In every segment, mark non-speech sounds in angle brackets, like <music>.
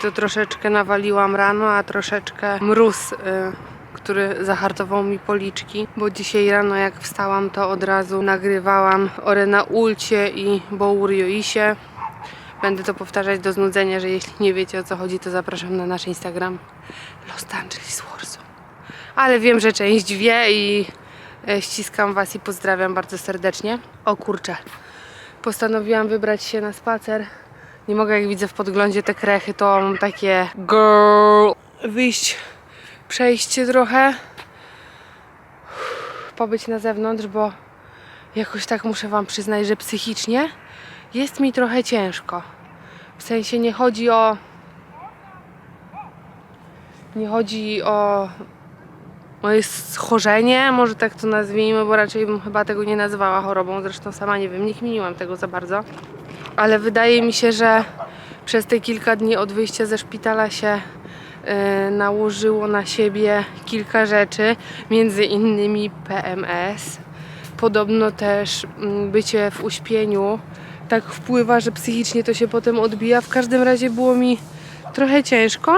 to troszeczkę nawaliłam rano, a troszeczkę mróz, y, który zahartował mi policzki. Bo dzisiaj rano jak wstałam, to od razu nagrywałam Orena Ulcie i Bour Joisie. Będę to powtarzać do znudzenia, że jeśli nie wiecie o co chodzi, to zapraszam na nasz Instagram Los Angeles Warsaw. Ale wiem, że część wie i e, ściskam Was i pozdrawiam bardzo serdecznie. O kurczę, postanowiłam wybrać się na spacer. Nie mogę, jak widzę w podglądzie te krechy, to mam takie girl. Wyjść, przejść się trochę, pobyć na zewnątrz, bo jakoś tak muszę Wam przyznać, że psychicznie jest mi trochę ciężko. W sensie nie chodzi o. Nie chodzi o moje schorzenie, może tak to nazwijmy, bo raczej bym chyba tego nie nazywała chorobą, zresztą sama nie wiem, nie kminiłam tego za bardzo. Ale wydaje mi się, że przez te kilka dni od wyjścia ze szpitala się y, nałożyło na siebie kilka rzeczy, między innymi PMS. Podobno też mm, bycie w uśpieniu tak wpływa, że psychicznie to się potem odbija. W każdym razie było mi trochę ciężko,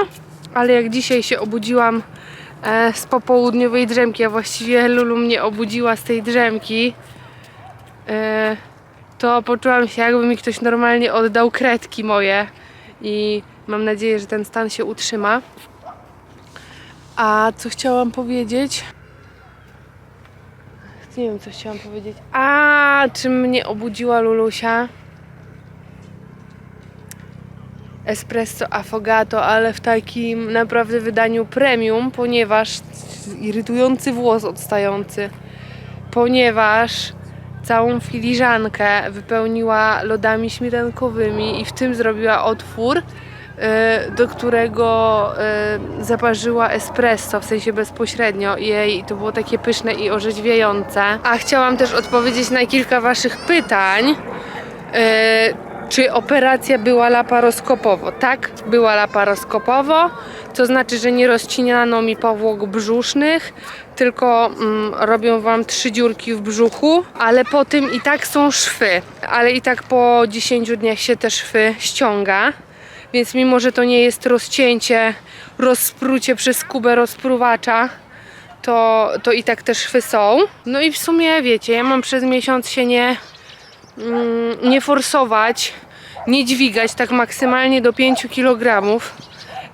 ale jak dzisiaj się obudziłam e, z popołudniowej drzemki, a właściwie Lulu mnie obudziła z tej drzemki, e, to poczułam się jakby mi ktoś normalnie oddał kredki moje i mam nadzieję, że ten stan się utrzyma. A co chciałam powiedzieć? Nie wiem, co chciałam powiedzieć. A czym mnie obudziła Lulusia? Espresso affogato, ale w takim naprawdę wydaniu premium, ponieważ irytujący włos odstający, ponieważ całą filiżankę wypełniła lodami śmietankowymi i w tym zrobiła otwór, y, do którego y, zaparzyła espresso, w sensie bezpośrednio. Jej, to było takie pyszne i orzeźwiające. A chciałam też odpowiedzieć na kilka Waszych pytań. Czy operacja była laparoskopowo? Tak, była laparoskopowo, to znaczy, że nie rozcinano mi powłok brzusznych, tylko mm, robią Wam trzy dziurki w brzuchu, ale po tym i tak są szwy, ale i tak po 10 dniach się te szwy ściąga, więc mimo, że to nie jest rozcięcie, rozprucie przez kubę rozpruwacza, to, to i tak te szwy są. No i w sumie wiecie, ja mam przez miesiąc się nie, nie forsować, nie dźwigać tak maksymalnie do 5 kg,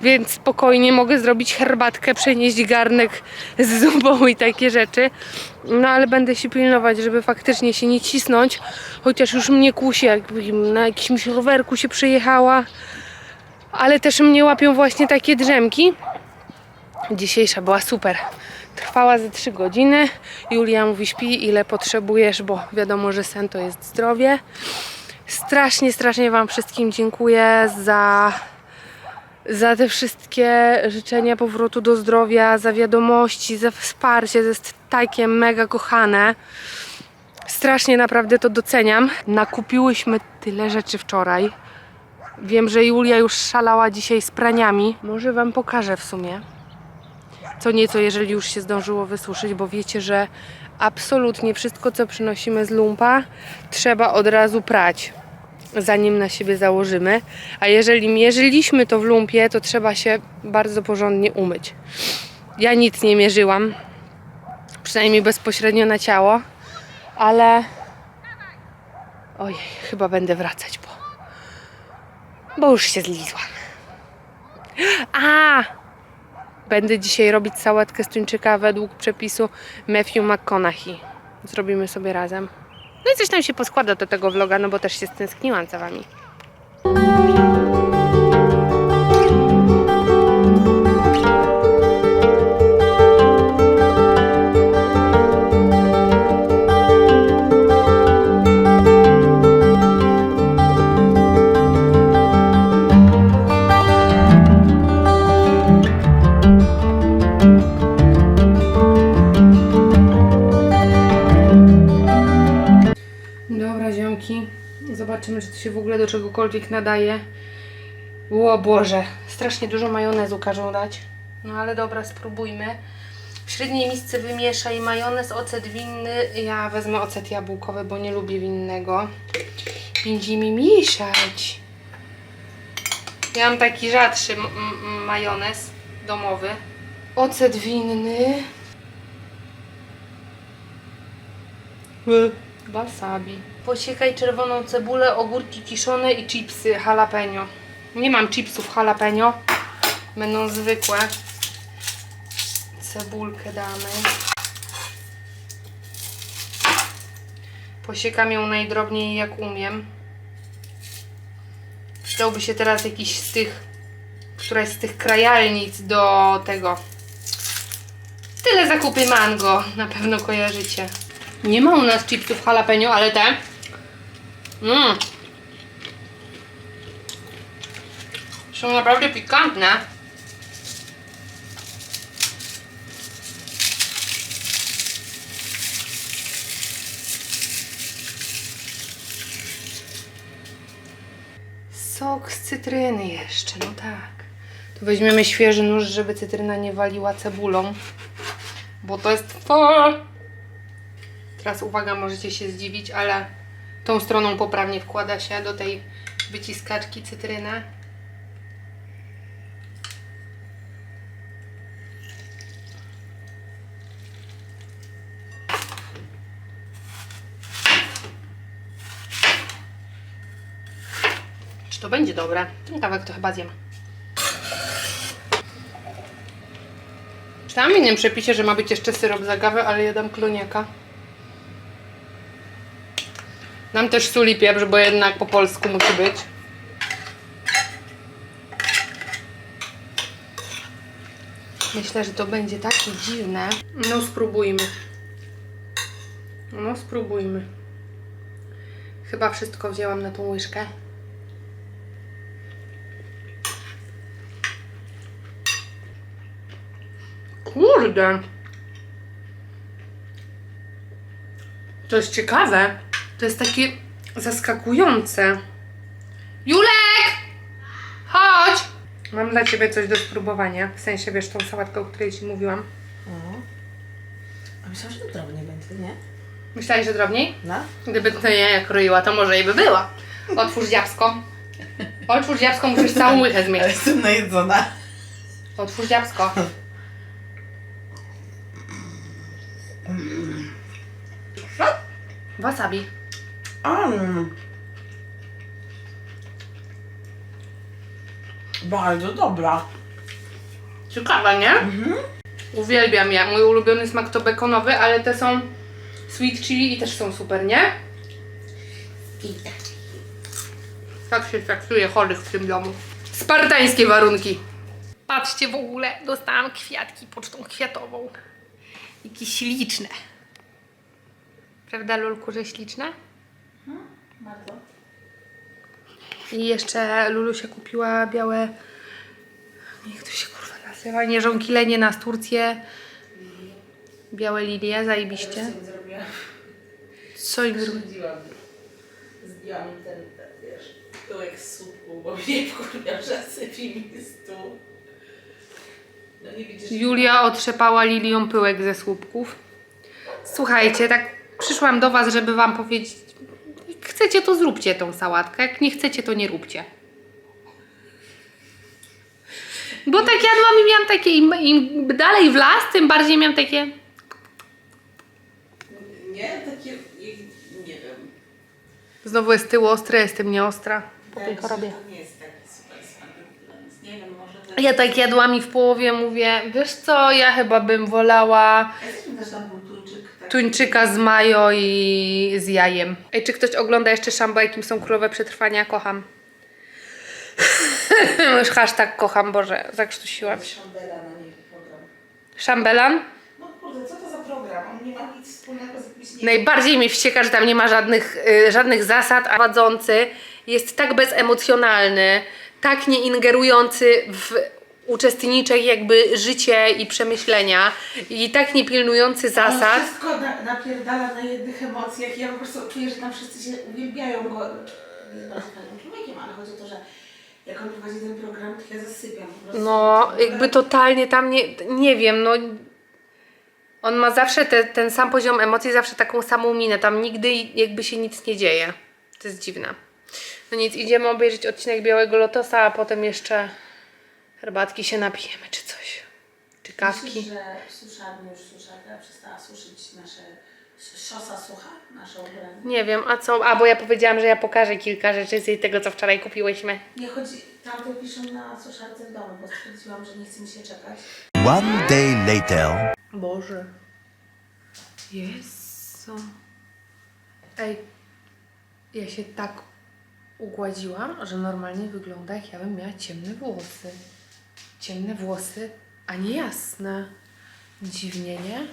więc spokojnie mogę zrobić herbatkę, przenieść garnek z zupą i takie rzeczy. No ale będę się pilnować, żeby faktycznie się nie cisnąć, chociaż już mnie kusi, jakbym na jakimś rowerku się przejechała, ale też mnie łapią właśnie takie drzemki. Dzisiejsza była super. Trwała ze 3 godziny. Julia mówi śpi ile potrzebujesz, bo wiadomo, że sen to jest zdrowie. Strasznie, strasznie Wam wszystkim dziękuję za, za te wszystkie życzenia powrotu do zdrowia, za wiadomości, za wsparcie. Jest takie mega kochane. Strasznie naprawdę to doceniam. Nakupiłyśmy tyle rzeczy wczoraj. Wiem, że Julia już szalała dzisiaj z praniami. Może Wam pokażę w sumie co nieco, jeżeli już się zdążyło wysuszyć, bo wiecie, że absolutnie wszystko, co przynosimy z lumpa, trzeba od razu prać, zanim na siebie założymy. A jeżeli mierzyliśmy to w lumpie, to trzeba się bardzo porządnie umyć. Ja nic nie mierzyłam, przynajmniej bezpośrednio na ciało, ale ojej, chyba będę wracać, bo, bo już się zlizłam. A! Będę dzisiaj robić sałatkę z tuńczyka według przepisu Matthew McConaughey. Zrobimy sobie razem. No i coś tam się poskłada do tego vloga, no bo też się stęskniłam za wami. Zobaczymy, czy to się w ogóle do czegokolwiek nadaje. O Boże, strasznie dużo majonezu każą dać. No ale dobra, spróbujmy. W średniej misce wymieszaj majonez, ocet winny. Ja wezmę ocet jabłkowy, bo nie lubię winnego. Będziemy mieszać. Ja mam taki rzadszy majonez domowy. Ocet winny. Wasabi. Posiekaj czerwoną cebulę, ogórki kiszone i chipsy jalapeno. Nie mam chipsów jalapeno. Będą zwykłe. Cebulkę damy. Posiekam ją najdrobniej jak umiem. Przydałby się teraz jakiś z tych, któraś z tych krajalnic do tego. Tyle zakupy mango, na pewno kojarzycie. Nie ma u nas chipsów jalapeno, ale te. Mmm. Są naprawdę pikantne. Sok z cytryny jeszcze, no tak. Tu weźmiemy świeży nóż, żeby cytryna nie waliła cebulą. Bo to jest to. Teraz uwaga, możecie się zdziwić, ale tą stroną poprawnie wkłada się do tej wyciskaczki cytrynę. Czy to będzie dobre? Ten kawałek to chyba zjem. Czytałam w innym przepisie, że ma być jeszcze syrop z agawy, ale ja dam kloniaka. Dam też sól i pieprz, bo jednak po polsku musi być. Myślę, że to będzie takie dziwne. No spróbujmy. No spróbujmy. Chyba wszystko wzięłam na tą łyżkę. Kurde. To jest ciekawe. To jest takie zaskakujące. Julek! Chodź! Mam dla ciebie coś do spróbowania. W sensie, wiesz, tą sałatkę, o której ci mówiłam. O. A myślałam, że to drobnie będzie, nie? Myślałeś, że drobniej? No. Gdyby to ja jak roiła, to może i by była. Otwórz dziabsko. Otwórz dziabsko, musisz całą łychę Ale zmieść. jestem najedzona. Otwórz dziabsko. Wasabi. Mm. Bardzo dobra. Ciekawe, nie? Uwielbiam je. Mój ulubiony smak to bekonowy, ale te są sweet chili i też są super, nie? Tak się traktuje chorych w tym domu. Spartańskie warunki. Patrzcie w ogóle, dostałam kwiatki pocztą kwiatową. Jakie śliczne. Prawda, Lulku, że śliczne? Bardzo. I jeszcze Lulusia kupiła białe. Jak to się kurwa nazywa? Nie żonkilenie na Turcję. Białe lilie, zajebiście. zrobiłam. Co im zrobić? Zdziłam. Zdjęłam ten, wiesz, tyłek z słupku, bo mnie <laughs> wkurwia, mi stół. No? Julia otrzepała lilią pyłek ze słupków. Słuchajcie, tak przyszłam do Was, żeby Wam powiedzieć, chcecie, to zróbcie tą sałatkę, jak nie chcecie, to nie róbcie. Bo tak jadłam i miałam takie, im, im dalej w las, tym bardziej miałam takie, Nie, takie, nie wiem. znowu jest tył ostre, jestem nieostra po tej chorobie. To nie jest taki super smak, więc nie wiem, może to Ja tak jadłam i w połowie mówię, wiesz co, ja chyba bym wolała też. Tak. Tuńczyka z majo i z jajem. Ej, czy ktoś ogląda jeszcze Szambo, jakim są królowe przetrwania? Kocham. <laughs> Już hashtag kocham, Boże, zakrztusiłam się. Szambela na niej program. Szambelan? No kurde, co to za program? On nie ma nic wspólnego z jakimś... Nie... Najbardziej mi wścieka, że tam nie ma żadnych, y, żadnych zasad, a prowadzący jest tak bezemocjonalny, tak nie ingerujący w uczestniczych jakby życie i przemyślenia i tak nie pilnujący zasad. On wszystko na, napierdala na jednych emocjach. Ja po prostu czuję, że tam wszyscy się uwielbiają go. Jest bardzo fajnym człowiekiem, ale chodzi o to, że jak on prowadzi ten program, to ja zasypiam po prostu. No, jakby totalnie tam nie, nie wiem, no. On ma zawsze te, ten sam poziom emocji, zawsze taką samą minę. Tam nigdy jakby się nic nie dzieje. To jest dziwne. No nic, idziemy obejrzeć odcinek Białego Lotosa, a potem jeszcze herbatki się napijemy, czy coś. Czy kawki. Myślisz, że suszarnia już suszarka przestała suszyć nasze szosa sucha, nasze ubrania? Nie wiem, a co? A, bo ja powiedziałam, że ja pokażę kilka rzeczy z tego, co wczoraj kupiłyśmy. Nie chodzi, tamte piszą na suszarce w domu, bo stwierdziłam, że nie chce mi się czekać. One day later. Boże. Jezu. Ej, ja się tak ugładziłam, że normalnie wygląda jak ja bym miała ciemne włosy. Ciemne włosy, a nie jasne. Dziwnie, nie?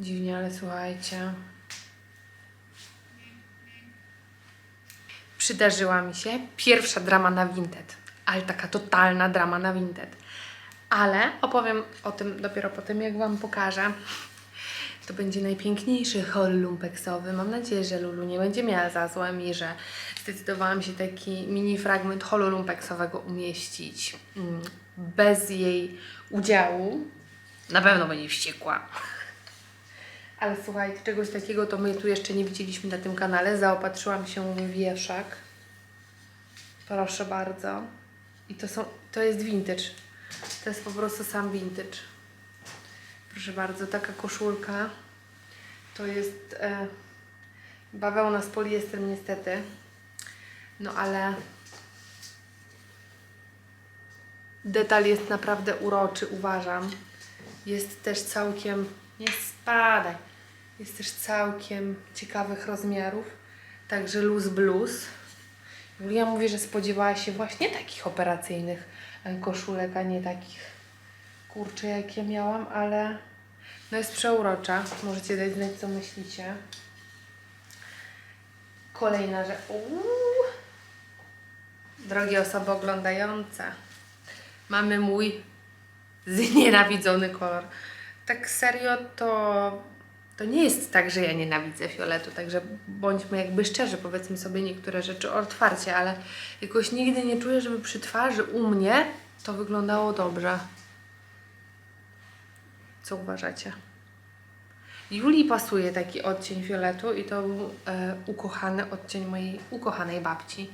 Dziwnie, ale słuchajcie. Przydarzyła mi się pierwsza drama na Vinted, ale taka totalna drama na Vinted. Ale opowiem o tym dopiero po tym, jak Wam pokażę. To będzie najpiękniejszy haul lumpeksowy. Mam nadzieję, że Lulu nie będzie miała za złem i że zdecydowałam się taki mini fragment holu lumpeksowego umieścić mm, bez jej udziału. Na pewno będzie wściekła. Ale słuchajcie, czegoś takiego to my tu jeszcze nie widzieliśmy na tym kanale. Zaopatrzyłam się w wieszak. Proszę bardzo. I to są, to jest vintage. To jest po prostu sam vintage. Proszę bardzo, taka koszulka. To jest e, bawełna z poliestrem niestety. No ale detal jest naprawdę uroczy, uważam. Jest też całkiem, nie spadaj, jest też całkiem ciekawych rozmiarów. Także luz blues. Julia mówi, że spodziewała się właśnie takich operacyjnych e, koszulek, a nie takich kurczę, jakie miałam, ale no jest przeurocza. Możecie dać znać, co myślicie. Kolejna rzecz. Uuu. Drogie osoby oglądające, mamy mój znienawidzony kolor. Tak serio to, to nie jest tak, że ja nienawidzę fioletu, także bądźmy jakby szczerzy, powiedzmy sobie niektóre rzeczy otwarcie, ale jakoś nigdy nie czuję, żeby przy twarzy u mnie to wyglądało dobrze. Co uważacie? Julii pasuje taki odcień fioletu i to był e, ukochany odcień mojej ukochanej babci.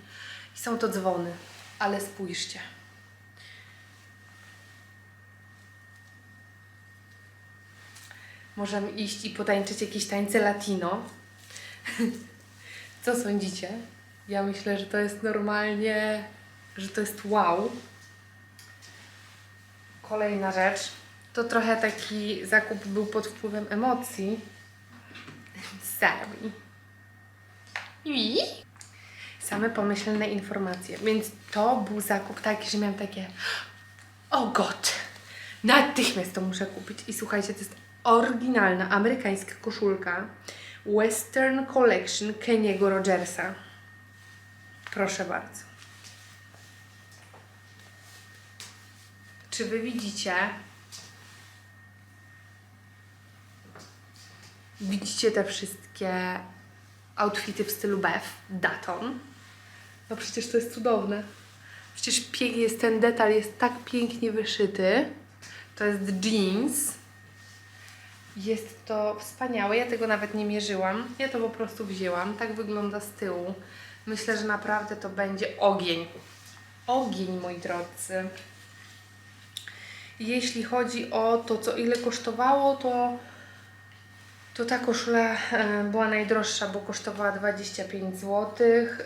I są to dzwony, ale spójrzcie. Możemy iść i potańczyć jakieś tańce latino. <laughs> Co sądzicie? Ja myślę, że to jest normalnie, że to jest wow. Kolejna rzecz. To trochę taki zakup był pod wpływem emocji. Sorry. I same pomyślne informacje. Więc to był zakup taki, że miałam takie o god, natychmiast to muszę kupić. I słuchajcie, to jest oryginalna amerykańska koszulka Western Collection Keniego Rogersa. Proszę bardzo. Czy wy widzicie? Widzicie te wszystkie outfity w stylu Beth, Daton? No przecież to jest cudowne. Przecież pięknie jest ten detal, jest tak pięknie wyszyty. To jest jeans. Jest to wspaniałe. Ja tego nawet nie mierzyłam. Ja to po prostu wzięłam. Tak wygląda z tyłu. Myślę, że naprawdę to będzie ogień. Ogień, moi drodzy. Jeśli chodzi o to, co ile kosztowało, to, to ta koszula e, była najdroższa, bo kosztowała 25 zł,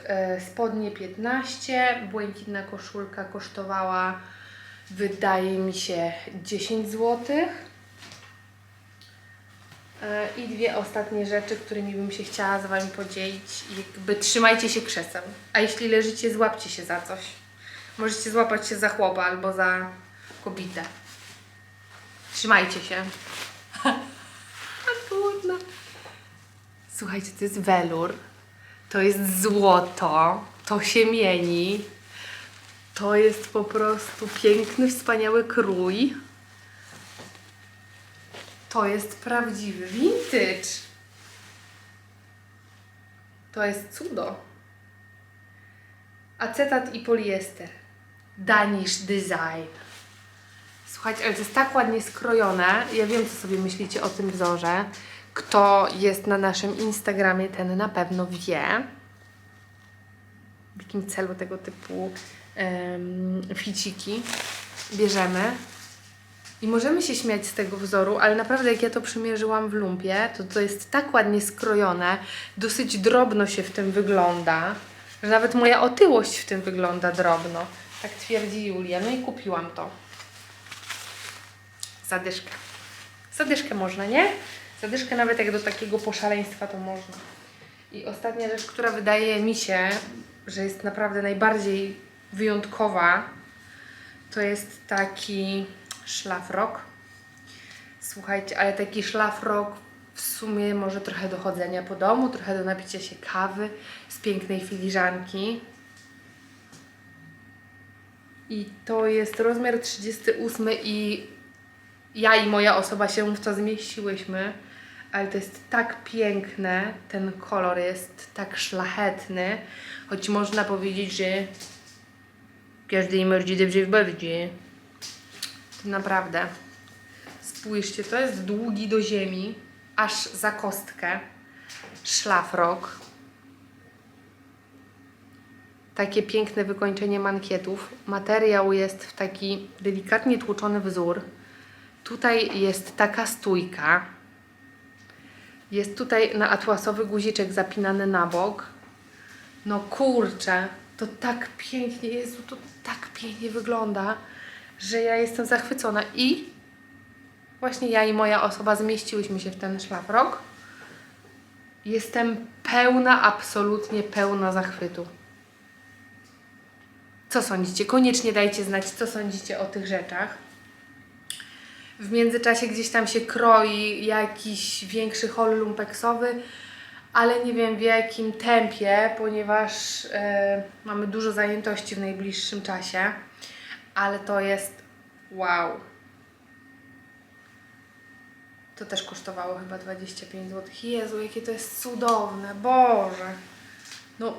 e, spodnie 15, błękitna koszulka kosztowała, wydaje mi się, 10 zł. E, I dwie ostatnie rzeczy, którymi bym się chciała z Wami podzielić. Jakby trzymajcie się krzeseł. A jeśli leżycie, złapcie się za coś. Możecie złapać się za chłopa albo za kobietę. Trzymajcie się. <laughs> Słuchajcie, to jest welur. To jest złoto. To się mieni. To jest po prostu piękny, wspaniały krój. To jest prawdziwy vintage. To jest cudo. Acetat i poliester. Danish Design. Słuchajcie, ale to jest tak ładnie skrojone. Ja wiem, co sobie myślicie o tym wzorze. Kto jest na naszym Instagramie, ten na pewno wie, w jakim celu tego typu em, ficiki bierzemy. I możemy się śmiać z tego wzoru, ale naprawdę jak ja to przymierzyłam w lumpie, to to jest tak ładnie skrojone, dosyć drobno się w tym wygląda, że nawet moja otyłość w tym wygląda drobno. Tak twierdzi Julia. No i kupiłam to. Zadyszkę. Zadyszkę można, nie? Zadyszkę nawet jak do takiego poszaleństwa to można. I ostatnia rzecz, która wydaje mi się, że jest naprawdę najbardziej wyjątkowa, to jest taki szlafrok. Słuchajcie, ale taki szlafrok w sumie może trochę do chodzenia po domu, trochę do napicia się kawy z pięknej filiżanki. I to jest rozmiar 38 i ja i moja osoba się w to zmieściłyśmy, ale to jest tak piękne, ten kolor jest tak szlachetny, choć można powiedzieć, że każdej mordzie dobrze w bardzie. To naprawdę. Spójrzcie, to jest długi do ziemi, aż za kostkę. Szlafrok. Takie piękne wykończenie mankietów. Materiał jest w taki delikatnie tłuczony wzór. Tutaj jest taka stójka. Jest tutaj na atłasowy guziczek zapinany na bok. No kurczę, to tak pięknie, Jezu, to tak pięknie wygląda, że ja jestem zachwycona. I właśnie ja i moja osoba zmieściłyśmy się w ten szlafrok. Jestem pełna, absolutnie pełna zachwytu. Co sądzicie? Koniecznie dajcie znać, co sądzicie o tych rzeczach. W międzyczasie gdzieś tam się kroi jakiś większy hol lumpeksowy, ale nie wiem w jakim tempie, ponieważ e, mamy dużo zajętości w najbliższym czasie, ale to jest wow. To też kosztowało chyba 25 zł. Jezu, jakie to jest cudowne, Boże. No,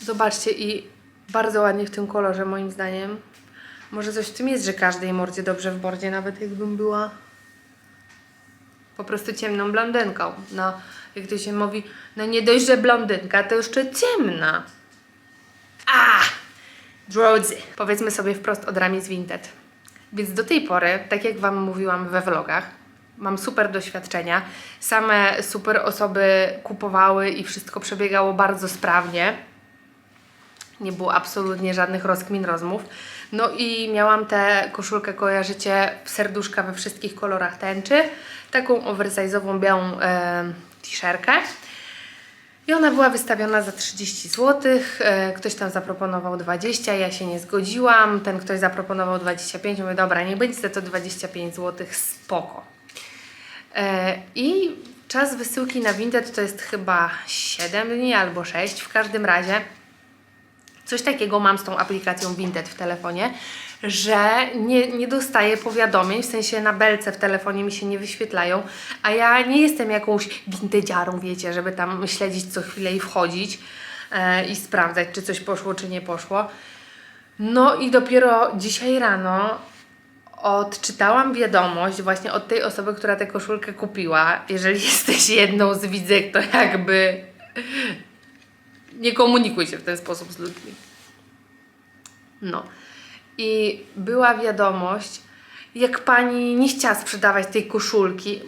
zobaczcie i bardzo ładnie w tym kolorze moim zdaniem. Może coś w tym jest, że każdej mordzie dobrze w bordzie, nawet jakbym była po prostu ciemną blondynką. No, jak to się mówi, no nie dość, że blondynka, to jeszcze ciemna. A! Drodzy, powiedzmy sobie wprost od ramię z Vinted. Więc do tej pory, tak jak Wam mówiłam we vlogach, mam super doświadczenia. Same super osoby kupowały i wszystko przebiegało bardzo sprawnie. Nie było absolutnie żadnych rozkmin, rozmów. No i miałam tę koszulkę, kojarzycie, serduszka we wszystkich kolorach tęczy. Taką oversize'ową białą e, t-shirtkę. I ona była wystawiona za 30 zł. E, ktoś tam zaproponował 20, ja się nie zgodziłam. Ten ktoś zaproponował 25. Mówię, dobra, nie będzie to 25 zł, spoko. E, I czas wysyłki na Vinted to jest chyba 7 dni albo 6. W każdym razie coś takiego mam z tą aplikacją Vinted w telefonie, że nie, nie dostaję powiadomień, w sensie na belce w telefonie mi się nie wyświetlają, a ja nie jestem jakąś vintedziarą, wiecie, żeby tam śledzić co chwilę i wchodzić e, i sprawdzać, czy coś poszło, czy nie poszło. No i dopiero dzisiaj rano odczytałam wiadomość właśnie od tej osoby, która tę koszulkę kupiła. Jeżeli <laughs> jesteś jedną z widzek, to jakby nie komunikuj się w ten sposób z ludźmi. No. I była wiadomość, jak pani nie chciała sprzedawać tej koszulki,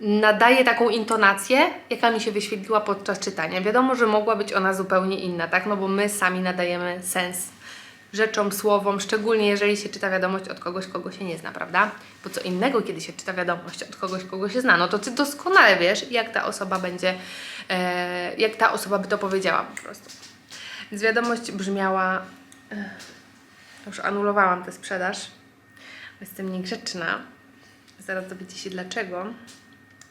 nadaje taką intonację, jaka mi się wyświetliła podczas czytania. Wiadomo, że mogła być ona zupełnie inna, tak? No bo my sami nadajemy sens rzeczom, słowom, szczególnie jeżeli się czyta wiadomość od kogoś, kogo się nie zna, prawda? Bo co innego, kiedy się czyta wiadomość od kogoś, kogo się zna, no to ty doskonale wiesz, jak ta osoba będzie, e, jak ta osoba by to powiedziała po prostu. Więc wiadomość brzmiała, e, już anulowałam tę sprzedaż, jestem niegrzeczna. Zaraz dowiecie się dlaczego.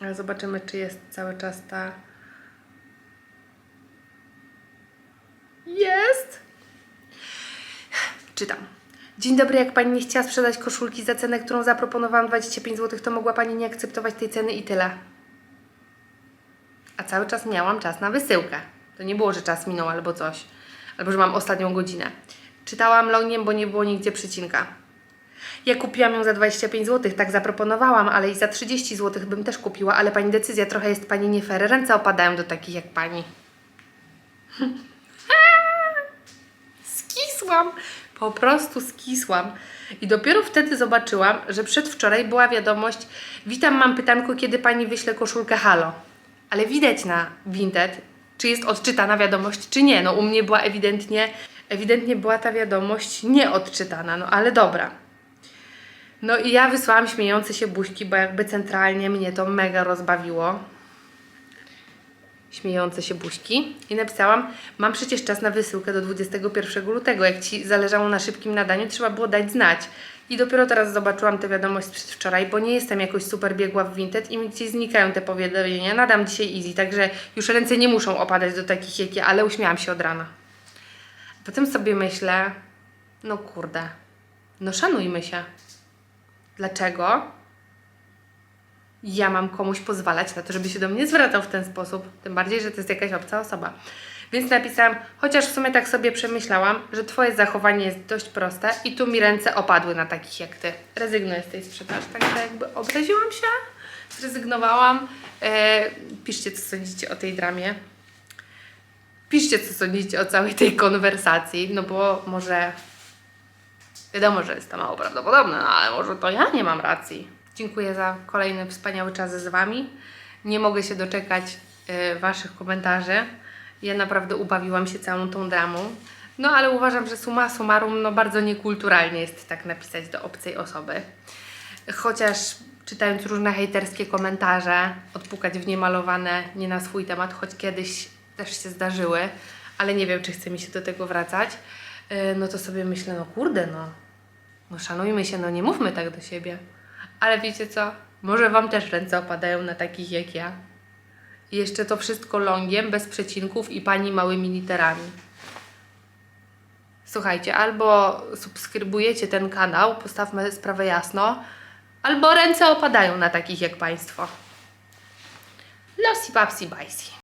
Ale zobaczymy, czy jest cały czas ta. Jest! Czytam. Dzień dobry, jak Pani nie chciała sprzedać koszulki za cenę, którą zaproponowałam 25 zł, to mogła Pani nie akceptować tej ceny i tyle. A cały czas miałam czas na wysyłkę. To nie było, że czas minął albo coś. Albo że mam ostatnią godzinę. Czytałam longiem, bo nie było nigdzie przecinka. Ja kupiłam ją za 25 zł, tak zaproponowałam, ale i za 30 zł bym też kupiła, ale pani decyzja trochę jest pani nie fair. Ręce opadają do takich jak pani. <laughs> skisłam. Po prostu skisłam. I dopiero wtedy zobaczyłam, że przedwczoraj była wiadomość: Witam, mam pytanko, kiedy pani wyśle koszulkę Halo. Ale widać na Vinted, czy jest odczytana wiadomość, czy nie. No u mnie była ewidentnie, ewidentnie była ta wiadomość nieodczytana, no ale dobra. No i ja wysłałam śmiejące się buźki, bo jakby centralnie mnie to mega rozbawiło śmiejące się buźki i napisałam, mam przecież czas na wysyłkę do 21 lutego, jak Ci zależało na szybkim nadaniu, trzeba było dać znać. I dopiero teraz zobaczyłam tę wiadomość sprzed wczoraj, bo nie jestem jakoś super biegła w Vinted i mi gdzieś znikają te powiadomienia. Nadam dzisiaj easy, także już ręce nie muszą opadać do takich jak ja, ale uśmiałam się od rana. Potem sobie myślę, no kurde, no szanujmy się. Dlaczego? Ja mam komuś pozwalać na to, żeby się do mnie zwracał w ten sposób. Tym bardziej, że to jest jakaś obca osoba. Więc napisałam, chociaż w sumie tak sobie przemyślałam, że Twoje zachowanie jest dość proste i tu mi ręce opadły na takich jak Ty. Rezygnuję z tej sprzedaży, także jakby obraziłam się, zrezygnowałam. E, piszcie, co sądzicie o tej dramie. Piszcie, co sądzicie o całej tej konwersacji, no bo może Wiadomo, że jest to mało prawdopodobne, no ale może to ja nie mam racji. Dziękuję za kolejny wspaniały czas z Wami. Nie mogę się doczekać e, Waszych komentarzy. Ja naprawdę ubawiłam się całą tą dramą. No ale uważam, że summa summarum no, bardzo niekulturalnie jest tak napisać do obcej osoby. Chociaż czytając różne hejterskie komentarze, odpukać w niemalowane, nie na swój temat, choć kiedyś też się zdarzyły, ale nie wiem, czy chce mi się do tego wracać, yy, no to sobie myślę, no kurde, no, no szanujmy się, no nie mówmy tak do siebie. Ale wiecie co? Może Wam też ręce opadają na takich jak ja. I jeszcze to wszystko longiem, bez przecinków i pani małymi literami. Słuchajcie, albo subskrybujecie ten kanał, postawmy sprawę jasno, albo ręce opadają na takich jak Państwo. Losi papsi bajsi.